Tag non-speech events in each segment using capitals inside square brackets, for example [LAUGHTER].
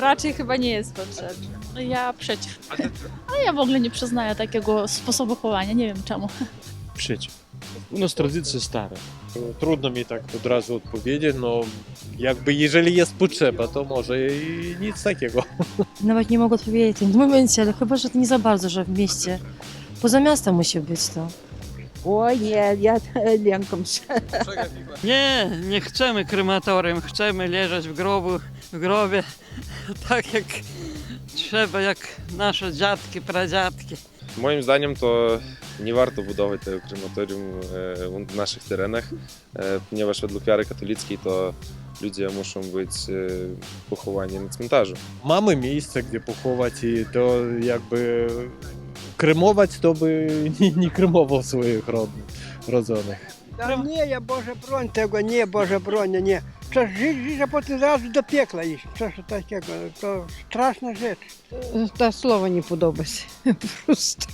raczej chyba nie jest potrzebny. Ja przeciw. Ale ja w ogóle nie przyznaję takiego sposobu chowania, nie wiem czemu. Przeciw. U nas tradycje stare. Trudno mi tak od razu odpowiedzieć, no jakby jeżeli jest potrzeba, to może i nic takiego. Nawet nie mogę odpowiedzieć w tym momencie, ale chyba, że to nie za bardzo, że w mieście. Poza miastem musi być to. Oj, nie, ja [LAUGHS] lękam się. Nie, nie chcemy krematorium, chcemy leżeć w grobu, w grobie, [LAUGHS] так як треба, як наші дядки, прадядки. Моїм зданням, то не варто будувати крематоріум е, в наших теренах, е, Поніж ведлуп'яри католіцький, то люди мусять бути е, поховані на цментажу. Мами місце, де поховати, то якби кремовать, то би не кремовав своїх родних. Да не, я Боже бронь, того не, Боже бронь, не. Przecież żyć, żyć, a potem zrazu do piekla iść. Co to takiego? To straszna rzecz. Та слово не подобається. Просто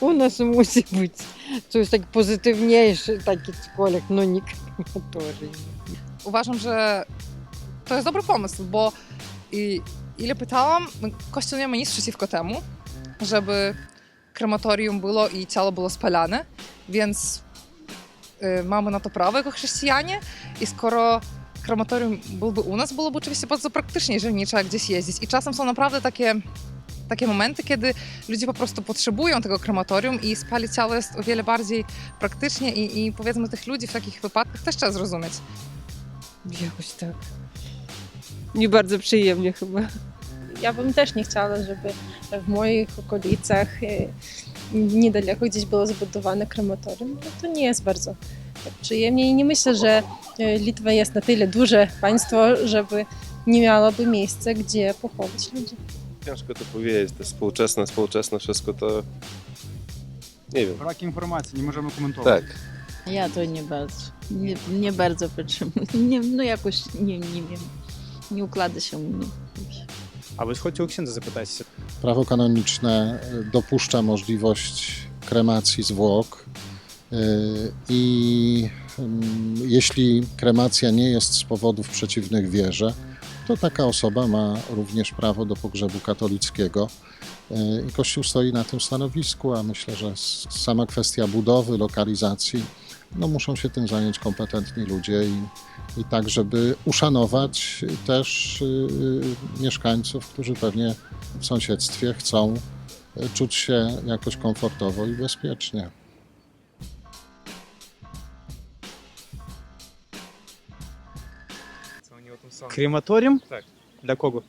у нас мусить бути щось так позитивніше, так і колік, ну ні крематорій. uważam, że to jest dobry pomysł, bo i, ile pytałam, no, Kościół nie ma nic przeciwko temu, żeby krematorium było i ciało było spalane, więc y, mamy na to prawo jako chrześcijanie i skoro krematorium byłby u nas, byłoby oczywiście bardzo praktycznie, jeżeli nie trzeba gdzieś jeździć. I czasem są naprawdę takie takie momenty, kiedy ludzie po prostu potrzebują tego krematorium i spalić ciało jest o wiele bardziej praktycznie i, i powiedzmy tych ludzi w takich wypadkach też trzeba zrozumieć. Jakoś tak. Nie bardzo przyjemnie chyba. Ja bym też nie chciała, żeby w moich okolicach y, niedaleko gdzieś było zbudowane krematorium. No to nie jest bardzo przyjemnie i nie myślę, że e, Litwa jest na tyle duże państwo, żeby nie miałoby miejsca, gdzie pochodzić ludzi. Ciężko to powiedzieć, to współczesne, współczesne wszystko to nie wiem. Brak informacji, nie możemy komentować. Tak. Ja to nie bardzo, nie, nie bardzo potrzebuję, nie, no jakoś nie, nie wiem, nie układa się u mnie. A byś chciał księdza zapytać? Prawo kanoniczne e, dopuszcza możliwość kremacji zwłok, i mm, jeśli kremacja nie jest z powodów przeciwnych wierze, to taka osoba ma również prawo do pogrzebu katolickiego. Y, I Kościół stoi na tym stanowisku, a myślę, że sama kwestia budowy, lokalizacji, no muszą się tym zająć kompetentni ludzie i, i tak, żeby uszanować też y, y, mieszkańców, którzy pewnie w sąsiedztwie chcą y, czuć się jakoś komfortowo i bezpiecznie. Крематоріум? Так. Для кого?